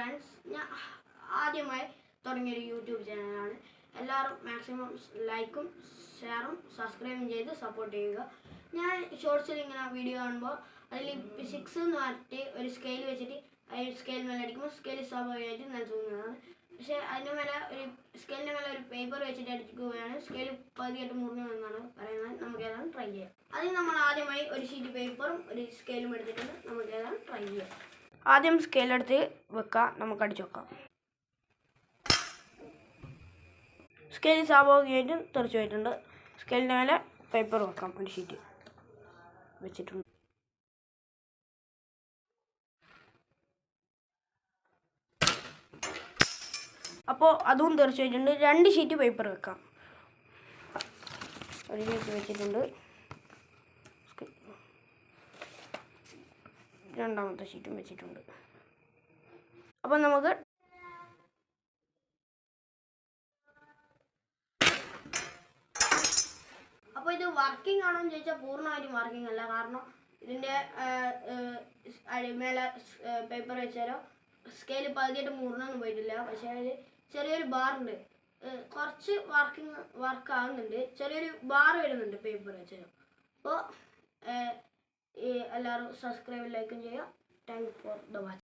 Friends ഞാൻ ആദ്യമായി തുടങ്ങിയൊരു YouTube ചാനലാണ്. എല്ലാവരും മാക്സിമം ലൈക്കും ഷെയറും സബ്സ്ക്രൈബും ചെയ്ത് സപ്പോർട്ട് ചെയ്യുക. ഞാൻ ഷോർട്സിൽ ഇങ്ങനെ വീഡിയോ കാണുമ്പോൾ അതിൽ സിക്സ് എന്ന് പറഞ്ഞിട്ട് ഒരു സ്കെയിൽ വെച്ചിട്ട് ആ സ്കെയിൽ മേലെ അടിക്കുമ്പോൾ സ്കെയിൽ സ്വാഭാവികമായിട്ട് നൽകുന്നതാണ് പക്ഷേ അതിന്റെ മേലെ ഒരു സ്കെയിലിന്റെ മേലെ ഒരു പേപ്പർ വെച്ചിട്ട് അടിക്കുകയാണ്. സ്കെയിൽ പതിയായിട്ട് മുറിഞ്ഞു എന്നാണ് പറയുന്നത്. നമുക്ക് ഏതാണ് ട്രൈ ചെയ്യാം. അതിന് നമ്മൾ ആദ്യമായി ഒരു ഷീറ്റ് പേപ്പറും ഒരു സ്കെയിലും എടുത്തിട്ടുണ്ട്. നമുക്ക് ഏതാണ് ട്രൈ ചെയ്യാം. ആദ്യം സ്കെയിൽ എടുത്ത് വെക്കാം നമുക്ക് അടിച്ചു വെക്കാം. സ്കെയിൽ സ്വാഭാവികമായിട്ടും തെറിച്ചു പോയിട്ടുണ്ട്. സ്കെയിലിന്റെ മേലെ പേപ്പർ വെക്കാം ഒരു ഷീറ്റ് വെച്ചിട്ടുണ്ട്. അപ്പോൾ അതും തെറിച്ചു വെച്ചിട്ടുണ്ട് രണ്ട് ഷീറ്റ് പേപ്പർ വെക്കാം. ഒരു ഷീറ്റ് വെച്ചിട്ടുണ്ട്. രണ്ടാമത്തെ ഷീറ്റും വെച്ചിട്ടുണ്ട്. അപ്പം നമുക്ക് അപ്പോൾ ഇത് വർക്കിംഗ് ആണോ എന്ന് ചോദിച്ചാൽ പൂർണമായിട്ടും വർക്കിംഗ് അല്ല. കാരണം ഇതിന്റെ മേലെ പേപ്പർ വെച്ചാലോ സ്കെയിൽ പകുതിയായിട്ട് മുറിഞ്ഞൊന്നും പോയിട്ടില്ല. പക്ഷേ അതിൽ ചെറിയൊരു ബാർ ഉണ്ട്. കുറച്ച് വർക്കിംഗ് വർക്ക് ആകുന്നുണ്ട് ചെറിയൊരു ബാർ വരുന്നുണ്ട് പേപ്പർ വെച്ചാലോ. അപ്പോൾ എല്ലാവരും സബ്സ്ക്രൈബ് ലൈക്കും ചെയ്യുക താങ്ക് ഫോർ ദ വാച്ച്